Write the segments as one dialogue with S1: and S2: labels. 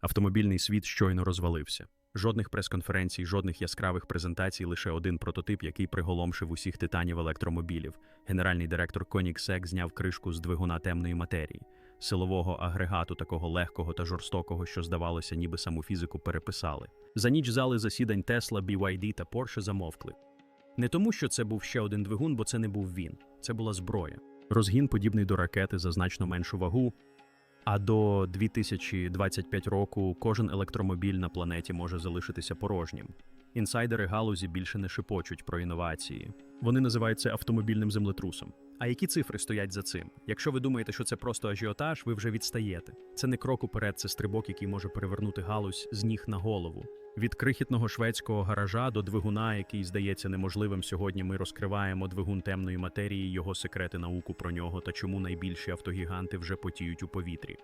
S1: Автомобільний світ щойно розвалився. Жодних прес-конференцій, жодних яскравих презентацій, лише один прототип, який приголомшив усіх титанів електромобілів. Генеральний директор Koenigsegg зняв кришку з двигуна темної матерії, силового агрегату, такого легкого та жорстокого, що здавалося, ніби саму фізику переписали. За ніч зали засідань Tesla, BYD та Porsche замовкли. Не тому, що це був ще один двигун, бо це не був він, це була зброя. Розгін, подібний до ракети за значно меншу вагу. А до 2025 року кожен електромобіль на планеті може залишитися порожнім. Інсайдери галузі більше не шепочуть про інновації. Вони називають це автомобільним землетрусом. А які цифри стоять за цим? Якщо ви думаєте, що це просто ажіотаж, ви вже відстаєте. Це не крок уперед, це стрибок, який може перевернути галузь з ніг на голову. Від крихітного шведського гаража до двигуна, який здається неможливим сьогодні, ми розкриваємо двигун темної матерії, його секрети науку про нього та чому найбільші автогіганти вже потіють у повітрі.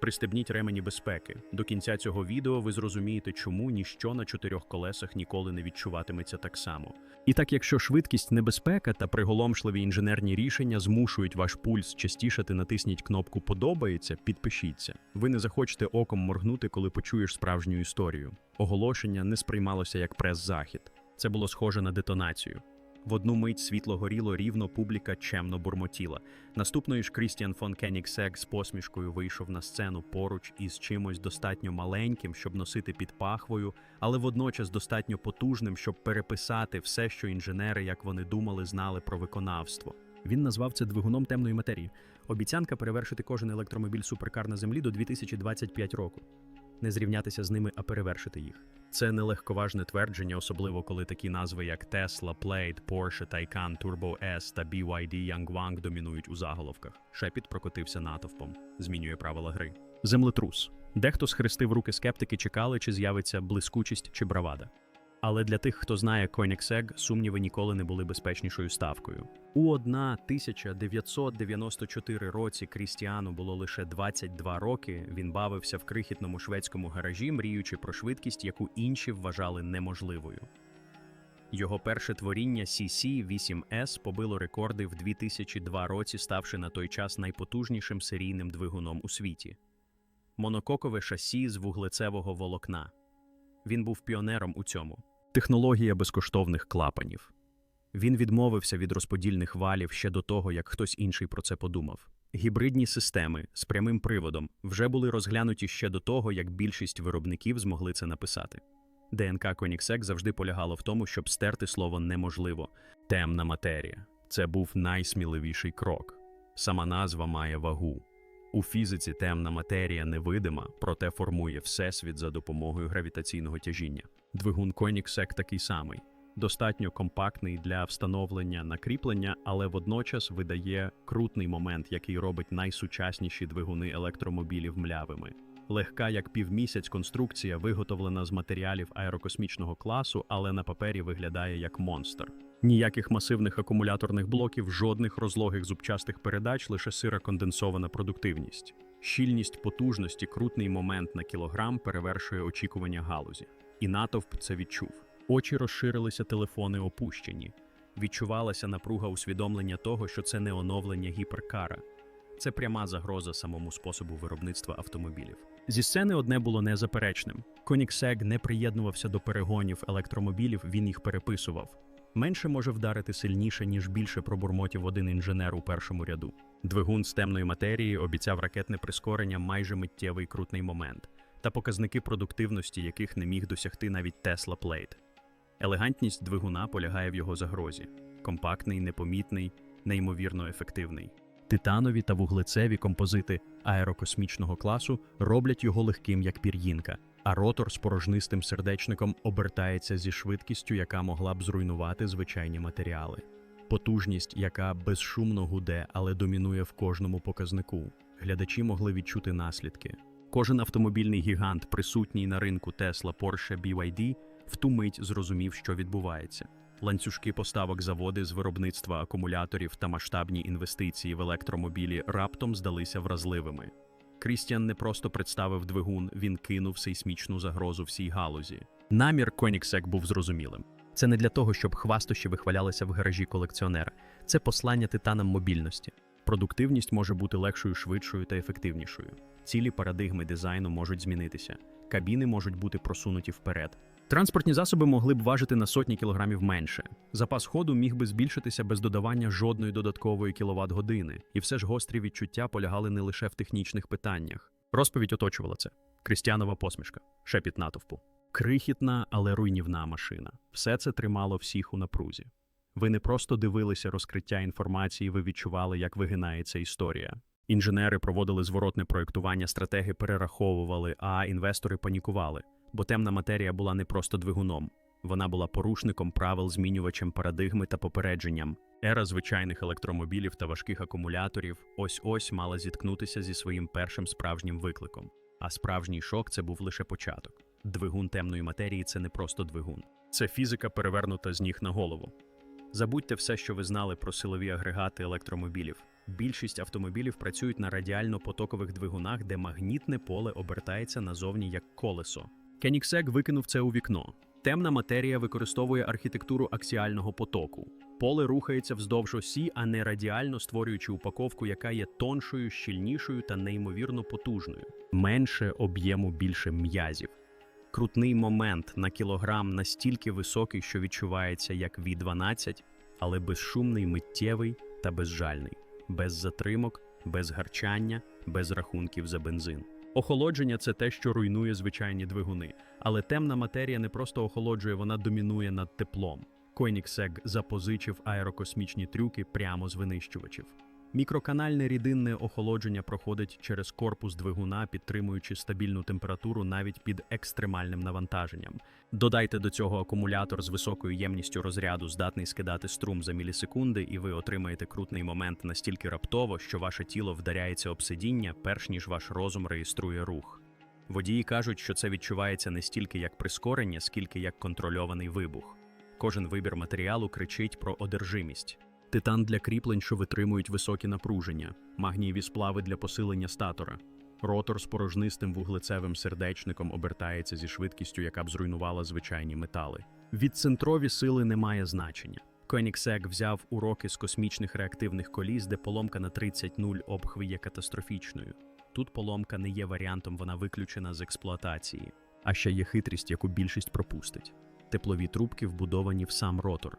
S1: Пристебніть ремені безпеки. До кінця цього відео ви зрозумієте, чому ніщо на чотирьох колесах ніколи не відчуватиметься так само. І так, якщо швидкість, небезпека та приголомшливі інженерні рішення змушують ваш пульс частішати, натисніть кнопку Подобається, підпишіться. Ви не захочете оком моргнути, коли почуєш справжню історію. Оголошення не сприймалося як прес-захід. Це було схоже на детонацію. В одну мить світло горіло рівно, публіка чемно бурмотіла. Наступної ж Крістіан фон Кенігсег з посмішкою вийшов на сцену поруч із чимось достатньо маленьким, щоб носити під пахвою, але водночас достатньо потужним, щоб переписати все, що інженери, як вони думали, знали про виконавство. Він назвав це двигуном темної матерії. Обіцянка перевершити кожен електромобіль суперкар на землі до 2025 року. Не зрівнятися з ними, а перевершити їх. Це нелегковажне твердження, особливо коли такі назви, як Tesla, Plaid, Porsche, Taycan, Turbo S та BYD Yangwang домінують у заголовках. Шепіт прокотився натовпом, змінює правила гри. Землетрус. Дехто схрестив руки скептики, чекали, чи з'явиться блискучість чи бравада. Але для тих, хто знає Koenigsegg, сумніви ніколи не були безпечнішою ставкою. У 1994 році Крістіану було лише 22 роки. Він бавився в крихітному шведському гаражі, мріючи про швидкість, яку інші вважали неможливою. Його перше творіння CC-8S побило рекорди в 2002 році, ставши на той час найпотужнішим серійним двигуном у світі. Монококове шасі з вуглецевого волокна. Він був піонером у цьому. Технологія безкоштовних клапанів. Він відмовився від розподільних валів ще до того, як хтось інший про це подумав. Гібридні системи з прямим приводом вже були розглянуті ще до того, як більшість виробників змогли це написати. ДНК Koenigsegg завжди полягало в тому, щоб стерти слово неможливо. Темна матерія. Це був найсміливіший крок. Сама назва має вагу. У фізиці темна матерія невидима, проте формує всесвіт за допомогою гравітаційного тяжіння. Двигун Koenigsegg такий самий, достатньо компактний для встановлення накріплення, але водночас видає крутний момент, який робить найсучасніші двигуни електромобілів млявими. Легка як півмісяць конструкція виготовлена з матеріалів аерокосмічного класу, але на папері виглядає як монстр. Ніяких масивних акумуляторних блоків, жодних розлогих зубчастих передач, лише сира конденсована продуктивність. Щільність потужності, крутний момент на кілограм перевершує очікування галузі. І натовп це відчув. Очі розширилися, телефони опущені. Відчувалася напруга усвідомлення того, що це не оновлення гіперкара. Це пряма загроза самому способу виробництва автомобілів. Зі сцени одне було незаперечним. Koenigsegg не приєднувався до перегонів електромобілів, він їх переписував. Менше може вдарити сильніше, ніж більше пробурмотів один інженер у першому ряду. Двигун з темної матерії обіцяв ракетне прискорення майже миттєвий крутний момент, та показники продуктивності, яких не міг досягти навіть Tesla Plaid. Елегантність двигуна полягає в його загрозі: компактний, непомітний, неймовірно ефективний. Титанові та вуглецеві композити аерокосмічного класу роблять його легким як пір'їнка, а ротор з порожнистим сердечником обертається зі швидкістю, яка могла б зруйнувати звичайні матеріали. Потужність, яка безшумно гуде, але домінує в кожному показнику. Глядачі могли відчути наслідки. Кожен автомобільний гігант, присутній на ринку Tesla, Porsche, BYD, в ту мить зрозумів, що відбувається. Ланцюжки поставок заводи з виробництва акумуляторів та масштабні інвестиції в електромобілі раптом здалися вразливими. Крістіан не просто представив двигун, він кинув сейсмічну загрозу всій галузі. Намір Koenigsegg був зрозумілим. Це не для того, щоб хвастощі вихвалялися в гаражі колекціонера. Це послання титанам мобільності. Продуктивність може бути легшою, швидшою та ефективнішою. Цілі парадигми дизайну можуть змінитися, кабіни можуть бути просунуті вперед. Транспортні засоби могли б важити на сотні кілограмів менше. Запас ходу міг би збільшитися без додавання жодної додаткової кіловат-години, і все ж гострі відчуття полягали не лише в технічних питаннях. Розповідь оточувала це. Крістіанова посмішка, шепіт натовпу. Крихітна, але руйнівна машина. Все це тримало всіх у напрузі. Ви не просто дивилися розкриття інформації, ви відчували, як вигинається історія. Інженери проводили зворотне проєктування, стратеги перераховували, а інвестори панікували, бо темна матерія була не просто двигуном. Вона була порушником правил, змінювачем парадигми та попередженням. Ера звичайних електромобілів та важких акумуляторів ось-ось мала зіткнутися зі своїм першим справжнім викликом. А справжній шок це був лише початок. Двигун темної матерії це не просто двигун. Це фізика перевернута з ніг на голову. Забудьте все, що ви знали про силові агрегати електромобілів. Більшість автомобілів працюють на радіально-потокових двигунах, де магнітне поле обертається назовні як колесо. Кеніксек викинув це у вікно. Темна матерія використовує архітектуру аксіального потоку. Поле рухається вздовж осі, а не радіально створюючи упаковку, яка є тоншою, щільнішою та неймовірно потужною. Менше об'єму більше м'язів. Крутний момент на кілограм настільки високий, що відчувається як V12, але безшумний, миттєвий та безжальний, без затримок, без гарчання, без рахунків за бензин. Охолодження це те, що руйнує звичайні двигуни, але темна матерія не просто охолоджує, вона домінує над теплом. Koenigsegg запозичив аерокосмічні трюки прямо з винищувачів. Мікроканальне рідинне охолодження проходить через корпус двигуна, підтримуючи стабільну температуру навіть під екстремальним навантаженням. Додайте до цього акумулятор з високою ємністю розряду, здатний скидати струм за мілісекунди, і ви отримаєте крутний момент настільки раптово, що ваше тіло вдаряється об сидіння, перш ніж ваш розум реєструє рух. Водії кажуть, що це відчувається не стільки як прискорення, скільки як контрольований вибух. Кожен вибір матеріалу кричить про одержимість. Титан для кріплень, що витримують високі напруження, магнієві сплави для посилення статора. Ротор з порожнистим вуглецевим сердечником обертається зі швидкістю, яка б зруйнувала звичайні метали. Відцентрові сили не має значення. Koenigsegg взяв уроки з космічних реактивних коліс, де поломка на 30-0 обхви є катастрофічною. Тут поломка не є варіантом, вона виключена з експлуатації. А ще є хитрість, яку більшість пропустить. Теплові трубки вбудовані в сам ротор.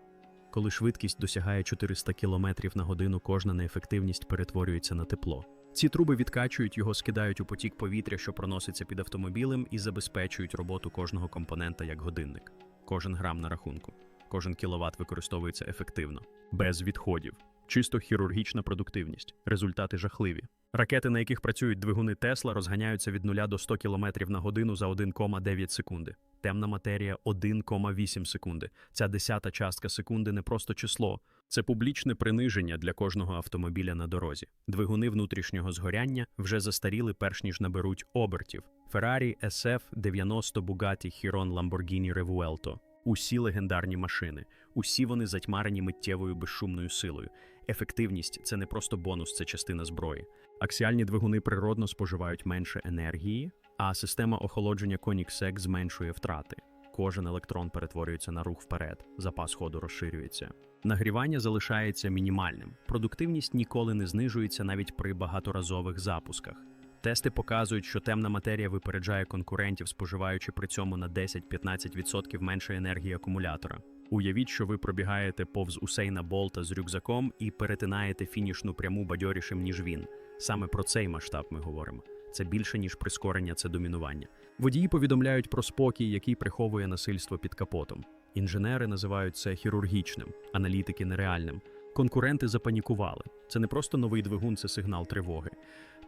S1: Коли швидкість досягає 400 км на годину, кожна неефективність перетворюється на тепло. Ці труби відкачують його, скидають у потік повітря, що проноситься під автомобілем, і забезпечують роботу кожного компонента як годинник. Кожен грам на рахунку, кожен кіловат використовується ефективно, без відходів. Чисто хірургічна продуктивність. Результати жахливі. Ракети, на яких працюють двигуни Тесла, розганяються від 0 до 100 км на годину за 1,9 секунди. Темна матерія 1,8 секунди. Ця десята частка секунди не просто число, це публічне приниження для кожного автомобіля на дорозі. Двигуни внутрішнього згоряння вже застаріли, перш ніж наберуть обертів. Ferrari SF 90 Bugatti Chiron Lamborghini Revuelto. Усі легендарні машини, усі вони затьмарені миттєвою безшумною силою. Ефективність це не просто бонус, це частина зброї. Аксіальні двигуни природно споживають менше енергії, а система охолодження Koenigsegg зменшує втрати. Кожен електрон перетворюється на рух вперед, запас ходу розширюється. Нагрівання залишається мінімальним. Продуктивність ніколи не знижується навіть при багаторазових запусках. Тести показують, що темна матерія випереджає конкурентів, споживаючи при цьому на 10-15% менше енергії акумулятора. Уявіть, що ви пробігаєте повз Усейна Болта з рюкзаком і перетинаєте фінішну пряму бадьорішим, ніж він. Саме про цей масштаб ми говоримо. Це більше, ніж прискорення, це домінування. Водії повідомляють про спокій, який приховує насильство під капотом. Інженери називають це хірургічним, аналітики нереальним. Конкуренти запанікували. Це не просто новий двигун, це сигнал тривоги.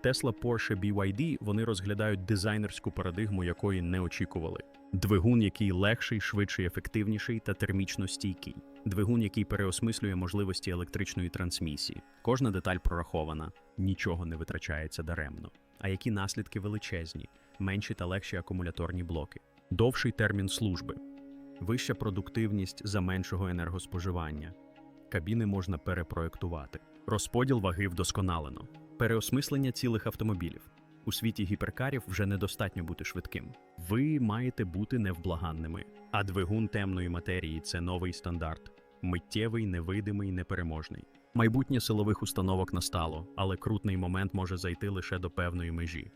S1: Tesla, Porsche, BYD вони розглядають дизайнерську парадигму, якої не очікували. Двигун, який легший, швидший, ефективніший та термічно стійкий. Двигун, який переосмислює можливості електричної трансмісії. Кожна деталь прорахована, нічого не витрачається даремно. А які наслідки величезні, менші та легші акумуляторні блоки, довший термін служби, вища продуктивність за меншого енергоспоживання. Кабіни можна перепроектувати. Розподіл ваги вдосконалено. Переосмислення цілих автомобілів. У світі гіперкарів вже недостатньо бути швидким. Ви маєте бути невблаганними. А двигун темної матерії це новий стандарт. Миттєвий, невидимий, непереможний. Майбутнє силових установок настало, але крутний момент може зайти лише до певної межі.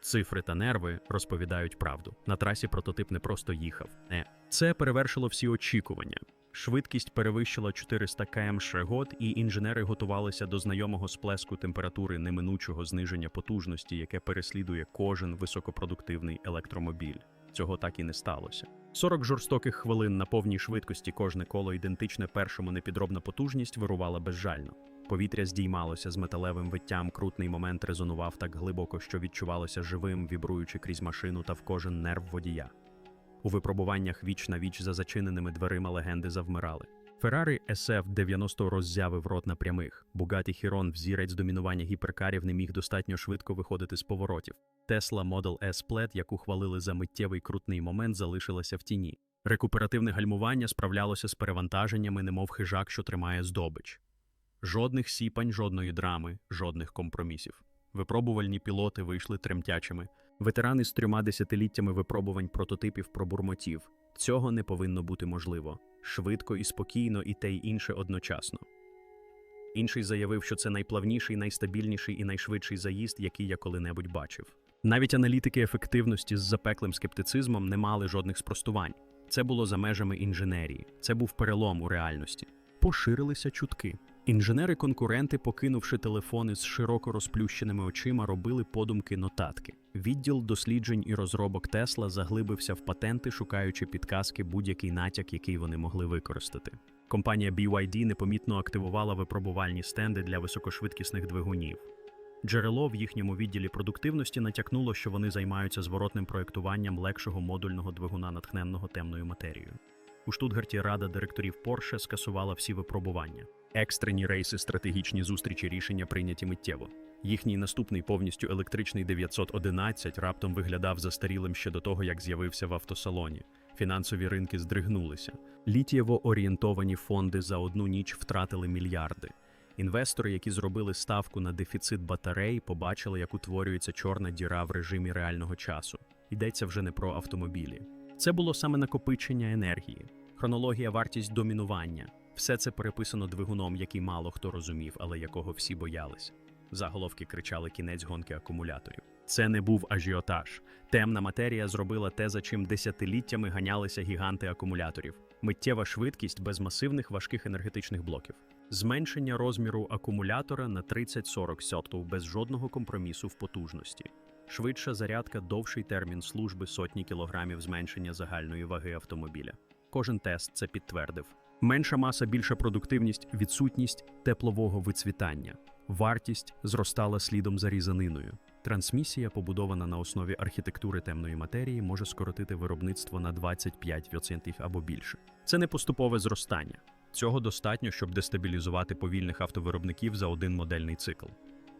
S1: Цифри та нерви розповідають правду. На трасі прототип не просто їхав. Не. Це перевершило всі очікування. Швидкість перевищила 400 км год, і інженери готувалися до знайомого сплеску температури неминучого зниження потужності, яке переслідує кожен високопродуктивний електромобіль. Цього так і не сталося. 40 жорстоких хвилин на повній швидкості кожне коло ідентичне першому непідробна потужність вирувала безжально. Повітря здіймалося з металевим виттям, крутний момент резонував так глибоко, що відчувалося живим, вібруючи крізь машину та в кожен нерв водія. У випробуваннях віч на віч за зачиненими дверима легенди завмирали. Феррари SF-90 роззявив рот на прямих. Бугаті Хірон, взірець домінування гіперкарів, не міг достатньо швидко виходити з поворотів. Тесла Model S Plaid, яку хвалили за миттєвий крутний момент, залишилася в тіні. Рекуперативне гальмування справлялося з перевантаженнями, немов хижак, що тримає здобич. Жодних сіпань, жодної драми, жодних компромісів. Випробувальні пілоти вийшли тремтячими. Ветерани з трьома десятиліттями випробувань прототипів пробурмотів. Цього не повинно бути можливо. Швидко і спокійно, і те й інше одночасно. Інший заявив, що це найплавніший, найстабільніший і найшвидший заїзд, який я коли-небудь бачив. Навіть аналітики ефективності з запеклим скептицизмом не мали жодних спростувань. Це було за межами інженерії, це був перелом у реальності. Поширилися чутки. Інженери-конкуренти, покинувши телефони з широко розплющеними очима, робили подумки нотатки. Відділ досліджень і розробок Тесла заглибився в патенти, шукаючи підказки будь-який натяк, який вони могли використати. Компанія BYD непомітно активувала випробувальні стенди для високошвидкісних двигунів. Джерело в їхньому відділі продуктивності натякнуло, що вони займаються зворотним проєктуванням легшого модульного двигуна, натхненного темною матерією. У Штутгарті рада директорів Porsche скасувала всі випробування. Екстрені рейси, стратегічні зустрічі рішення прийняті миттєво. Їхній наступний повністю електричний 911 раптом виглядав застарілим ще до того, як з'явився в автосалоні. Фінансові ринки здригнулися. Літієво орієнтовані фонди за одну ніч втратили мільярди. Інвестори, які зробили ставку на дефіцит батарей, побачили, як утворюється чорна діра в режимі реального часу. Йдеться вже не про автомобілі. Це було саме накопичення енергії, хронологія, вартість домінування. Все це переписано двигуном, який мало хто розумів, але якого всі боялися. Заголовки кричали кінець гонки акумуляторів. Це не був ажіотаж. Темна матерія зробила те, за чим десятиліттями ганялися гіганти акумуляторів. Миттєва швидкість без масивних важких енергетичних блоків. Зменшення розміру акумулятора на 30-40 сотів без жодного компромісу в потужності. Швидша зарядка, довший термін служби сотні кілограмів зменшення загальної ваги автомобіля. Кожен тест це підтвердив. Менша маса, більша продуктивність, відсутність теплового вицвітання. Вартість зростала слідом за різаниною. Трансмісія, побудована на основі архітектури темної матерії, може скоротити виробництво на 25% або більше. Це не поступове зростання. Цього достатньо, щоб дестабілізувати повільних автовиробників за один модельний цикл.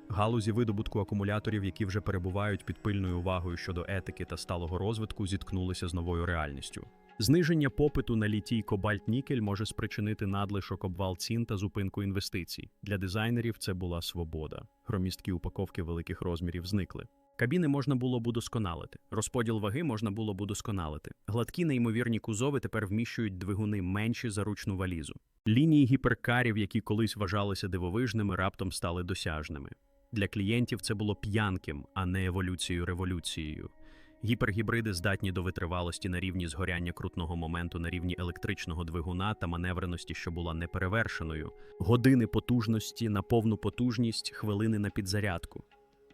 S1: Галузі видобутку акумуляторів, які вже перебувають під пильною увагою щодо етики та сталого розвитку, зіткнулися з новою реальністю. Зниження попиту на літій кобальт-нікель може спричинити надлишок обвал цін та зупинку інвестицій. Для дизайнерів це була свобода. Громісткі упаковки великих розмірів зникли. Кабіни можна було б удосконалити. Розподіл ваги можна було б удосконалити. Гладкі неймовірні кузови тепер вміщують двигуни менші за ручну валізу. Лінії гіперкарів, які колись вважалися дивовижними, раптом стали досяжними. Для клієнтів це було п'янким, а не еволюцією революцією. Гіпергібриди здатні до витривалості на рівні згоряння крутного моменту на рівні електричного двигуна та маневреності, що була неперевершеною, години потужності на повну потужність, хвилини на підзарядку.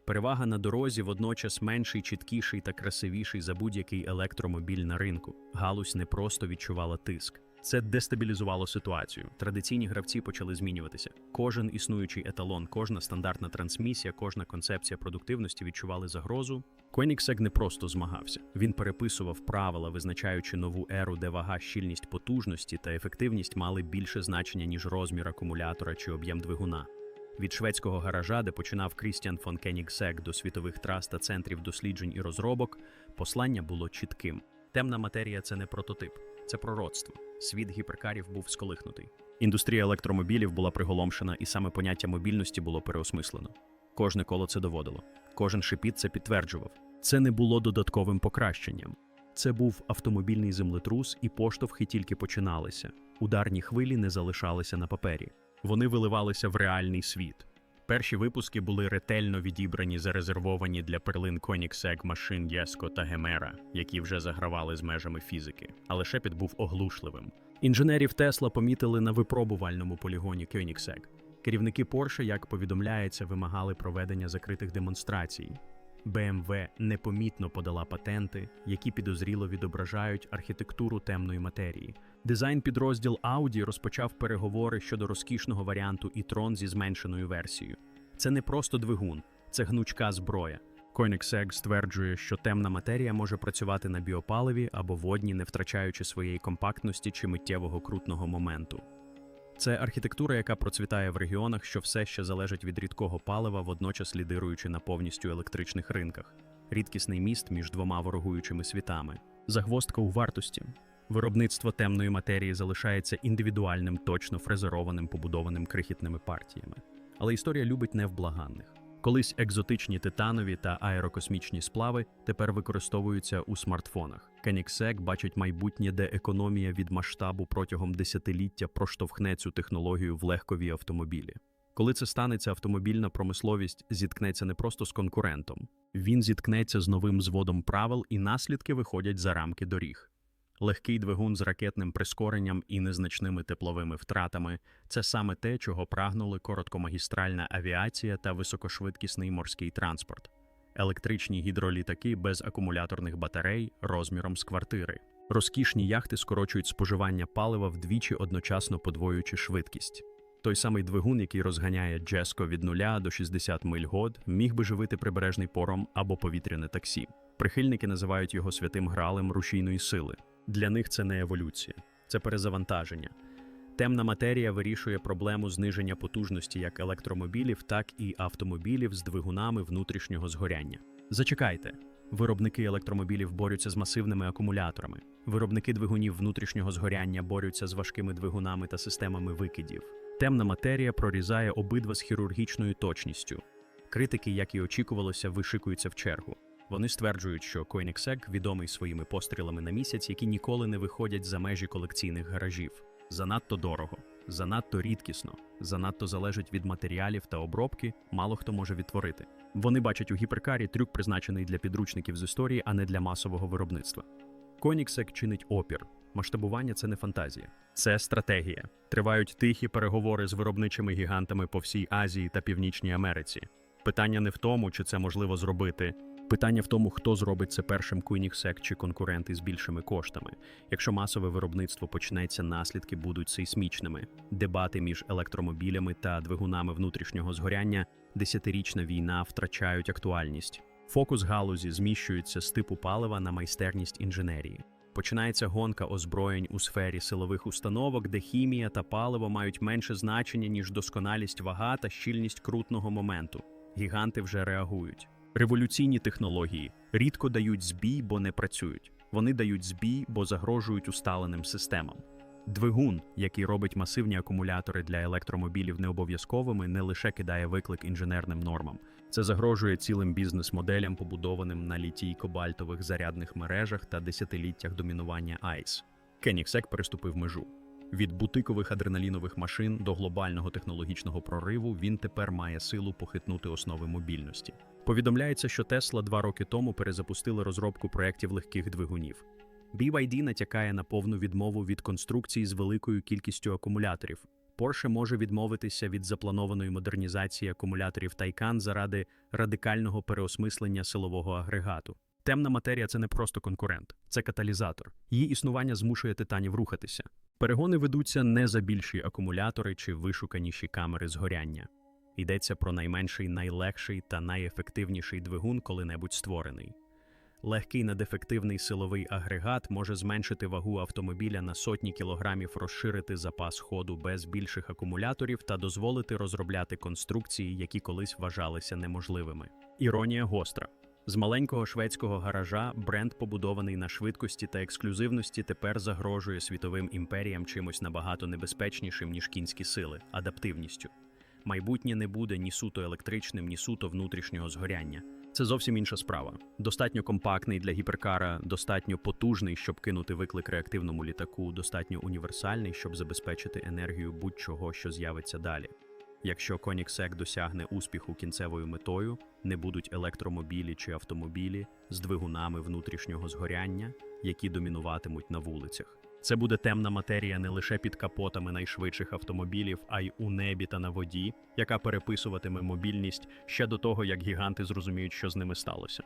S1: Перевага на дорозі водночас менший, чіткіший та красивіший за будь-який електромобіль на ринку. Галузь не просто відчувала тиск. Це дестабілізувало ситуацію. Традиційні гравці почали змінюватися. Кожен існуючий еталон, кожна стандартна трансмісія, кожна концепція продуктивності відчували загрозу. Koenigsegg не просто змагався. Він переписував правила, визначаючи нову еру, де вага, щільність потужності та ефективність мали більше значення, ніж розмір акумулятора чи об'єм двигуна. Від шведського гаража, де починав Крістіан фон Кенігсек до світових трас та центрів досліджень і розробок, послання було чітким. Темна матерія це не прототип, це пророцтво. Світ гіперкарів був сколихнутий. Індустрія електромобілів була приголомшена, і саме поняття мобільності було переосмислено. Кожне коло це доводило, кожен шипіт це підтверджував. Це не було додатковим покращенням. Це був автомобільний землетрус, і поштовхи тільки починалися. Ударні хвилі не залишалися на папері. Вони виливалися в реальний світ. Перші випуски були ретельно відібрані зарезервовані для перлин Koenigsegg машин Єско та Гемера, які вже загравали з межами фізики, але шепіт був оглушливим. Інженерів Тесла помітили на випробувальному полігоні Koenigsegg. Керівники Порше, як повідомляється, вимагали проведення закритих демонстрацій. BMW непомітно подала патенти, які підозріло відображають архітектуру темної матерії. Дизайн підрозділ Audi розпочав переговори щодо розкішного варіанту e-tron зі зменшеною версією. Це не просто двигун, це гнучка зброя. Koenigsegg стверджує, що темна матерія може працювати на біопаливі або водні, не втрачаючи своєї компактності чи миттєвого крутного моменту. Це архітектура, яка процвітає в регіонах, що все ще залежить від рідкого палива, водночас лідируючи на повністю електричних ринках. Рідкісний міст між двома ворогуючими світами. Загвоздка у вартості. Виробництво темної матерії залишається індивідуальним, точно фрезерованим, побудованим крихітними партіями. Але історія любить невблаганних. Колись екзотичні титанові та аерокосмічні сплави тепер використовуються у смартфонах. Koenigsegg бачить майбутнє, де економія від масштабу протягом десятиліття проштовхне цю технологію в легкові автомобілі. Коли це станеться, автомобільна промисловість зіткнеться не просто з конкурентом, він зіткнеться з новим зводом правил, і наслідки виходять за рамки доріг. Легкий двигун з ракетним прискоренням і незначними тепловими втратами це саме те, чого прагнули короткомагістральна авіація та високошвидкісний морський транспорт, електричні гідролітаки без акумуляторних батарей розміром з квартири. Розкішні яхти скорочують споживання палива вдвічі одночасно подвоюючи швидкість. Той самий двигун, який розганяє Джеско від 0 до 60 миль год, міг би живити прибережний пором або повітряне таксі. Прихильники називають його святим гралем рушійної сили. Для них це не еволюція, це перезавантаження. Темна матерія вирішує проблему зниження потужності як електромобілів, так і автомобілів з двигунами внутрішнього згоряння. Зачекайте, виробники електромобілів борються з масивними акумуляторами. Виробники двигунів внутрішнього згоряння борються з важкими двигунами та системами викидів. Темна матерія прорізає обидва з хірургічною точністю. Критики, як і очікувалося, вишикуються в чергу. Вони стверджують, що Koenigsegg відомий своїми пострілами на місяць, які ніколи не виходять за межі колекційних гаражів. Занадто дорого, занадто рідкісно, занадто залежить від матеріалів та обробки, мало хто може відтворити. Вони бачать у гіперкарі трюк, призначений для підручників з історії, а не для масового виробництва. Koenigsegg чинить опір. Масштабування це не фантазія, це стратегія. Тривають тихі переговори з виробничими гігантами по всій Азії та Північній Америці. Питання не в тому, чи це можливо зробити. Питання в тому, хто зробить це першим Koenigsegg чи конкуренти з більшими коштами. Якщо масове виробництво почнеться, наслідки будуть сейсмічними. Дебати між електромобілями та двигунами внутрішнього згоряння, десятирічна війна втрачають актуальність. Фокус галузі зміщується з типу палива на майстерність інженерії. Починається гонка озброєнь у сфері силових установок, де хімія та паливо мають менше значення, ніж досконалість вага та щільність крутного моменту. Гіганти вже реагують. Революційні технології рідко дають збій, бо не працюють. Вони дають збій, бо загрожують усталеним системам. Двигун, який робить масивні акумулятори для електромобілів необов'язковими, не лише кидає виклик інженерним нормам. Це загрожує цілим бізнес-моделям, побудованим на літій-кобальтових зарядних мережах та десятиліттях домінування ICE. Koenigsegg переступив межу. Від бутикових адреналінових машин до глобального технологічного прориву він тепер має силу похитнути основи мобільності. Повідомляється, що Тесла два роки тому перезапустили розробку проєктів легких двигунів. BYD натякає на повну відмову від конструкції з великою кількістю акумуляторів. Porsche може відмовитися від запланованої модернізації акумуляторів Taycan заради радикального переосмислення силового агрегату. Темна матерія це не просто конкурент, це каталізатор. Її існування змушує титанів рухатися. Перегони ведуться не за більші акумулятори чи вишуканіші камери згоряння. Йдеться про найменший, найлегший та найефективніший двигун, коли-небудь створений. Легкий надефективний силовий агрегат може зменшити вагу автомобіля на сотні кілограмів, розширити запас ходу без більших акумуляторів та дозволити розробляти конструкції, які колись вважалися неможливими. Іронія гостра. З маленького шведського гаража бренд, побудований на швидкості та ексклюзивності, тепер загрожує світовим імперіям чимось набагато небезпечнішим, ніж кінські сили адаптивністю. Майбутнє не буде ні суто електричним, ні суто внутрішнього згоряння. Це зовсім інша справа. Достатньо компактний для гіперкара, достатньо потужний, щоб кинути виклик реактивному літаку, достатньо універсальний, щоб забезпечити енергію будь-чого, що з'явиться далі. Якщо Koenigsegg досягне успіху кінцевою метою, не будуть електромобілі чи автомобілі з двигунами внутрішнього згоряння, які домінуватимуть на вулицях. Це буде темна матерія не лише під капотами найшвидших автомобілів, а й у небі та на воді, яка переписуватиме мобільність ще до того, як гіганти зрозуміють, що з ними сталося.